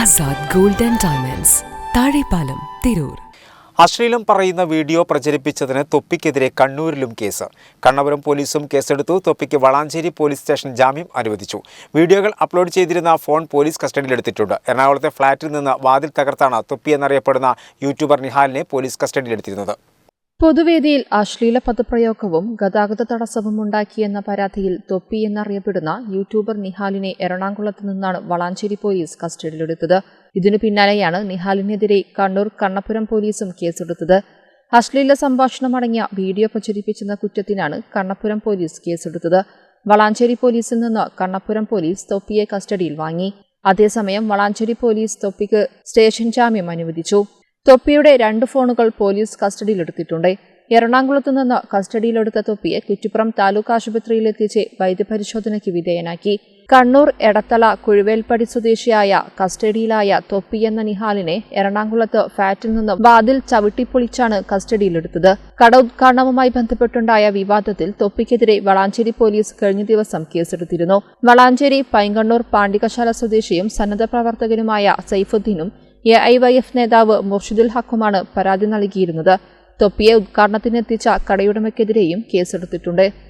Azad gold and diamonds Thazhepalam Tirur. അശ്ലീലം പറയുന്ന video പ്രചരിപ്പിച്ചതിന് തൊപ്പിക്കെതിരെ കണ്ണൂരിലും case. Kannapuram പോലീസും കേസെടുത്തു. തൊപ്പിക്ക് വളാഞ്ചേരി പോലീസ് സ്റ്റേഷൻ ജാമ്യം അനുവദിച്ചു. വീഡിയോകൾ അപ്ലോഡ് ചെയ്തിരുന്ന ഫോൺ പോലീസ് കസ്റ്റഡിയിലെടുത്തിട്ടുണ്ട്. എറണാകുളത്തെ ഫ്ളാറ്റിൽ നിന്ന് വാതിൽ തകർത്താണ് തൊപ്പി എന്നറിയപ്പെടുന്ന യൂട്യൂബർ നിഹാലിനെ പോലീസ് കസ്റ്റഡിയിലെടുത്തിരുന്നത്. പൊതുവേദിയിൽ അശ്ലീല പദപ്രയോഗവും ഗതാഗത തടസ്സവും ഉണ്ടാക്കിയെന്ന പരാതിയിൽ തൊപ്പി എന്നറിയപ്പെടുന്ന യൂട്യൂബർ നിഹാലിനെ എറണാകുളത്ത് നിന്നാണ് വളാഞ്ചേരി പോലീസ് കസ്റ്റഡിയിലെടുത്തത്. ഇതിനു പിന്നാലെയാണ് നിഹാലിനെതിരെ കണ്ണൂർ കണ്ണപുരം പോലീസും കേസെടുത്തത്. അശ്ലീല സംഭാഷണമടങ്ങിയ വീഡിയോ പ്രചരിപ്പിച്ചെന്ന കുറ്റത്തിനാണ് കണ്ണപുരം പോലീസ് കേസെടുത്തത്. വളാഞ്ചേരി പോലീസിൽ നിന്ന് കണ്ണപുരം പോലീസ് തൊപ്പിയെ കസ്റ്റഡിയിൽ വാങ്ങി. അതേസമയം വളാഞ്ചേരി പോലീസ് തൊപ്പിക്ക് സ്റ്റേഷൻ ജാമ്യം അനുവദിച്ചു. തൊപ്പിയുടെ രണ്ട് ഫോണുകൾ പോലീസ് കസ്റ്റഡിയിലെടുത്തിട്ടുണ്ട്. എറണാകുളത്ത് നിന്ന് കസ്റ്റഡിയിലെടുത്ത തൊപ്പിയെ കുറ്റിപ്പുറം താലൂക്ക് ആശുപത്രിയിലെത്തിച്ച് വൈദ്യപരിശോധനയ്ക്ക് വിധേയനാക്കി. കണ്ണൂർ എടത്തല കുഴുവേൽപ്പടി സ്വദേശിയായ കസ്റ്റഡിയിലായ തൊപ്പി എന്ന നിഹാലിനെ എറണാകുളത്ത് ഫാറ്റിൽ നിന്ന് വാതിൽ ചവിട്ടിപ്പൊളിച്ചാണ് കസ്റ്റഡിയിലെടുത്തത്. കട ഉദ്ഘാടനവുമായി ബന്ധപ്പെട്ടുണ്ടായ വിവാദത്തിൽ തൊപ്പിക്കെതിരെ വളാഞ്ചേരി പോലീസ് കഴിഞ്ഞ ദിവസം കേസെടുത്തിരുന്നു. വളാഞ്ചേരി പൈങ്കണ്ണൂർ പാണ്ടികശാല സ്വദേശിയും സന്നദ്ധ പ്രവർത്തകനുമായ സൈഫുദ്ദീനും എ ഐ വൈ എഫ് നേതാവ് മുർഷിദുൽ ഹക്കുമാണ് പരാതി നൽകിയിരുന്നത്. തൊപ്പിയെ ഉദ്ഘാടനത്തിനെത്തിച്ച കടയുടമയ്ക്കെതിരെയും കേസെടുത്തിട്ടുണ്ട്.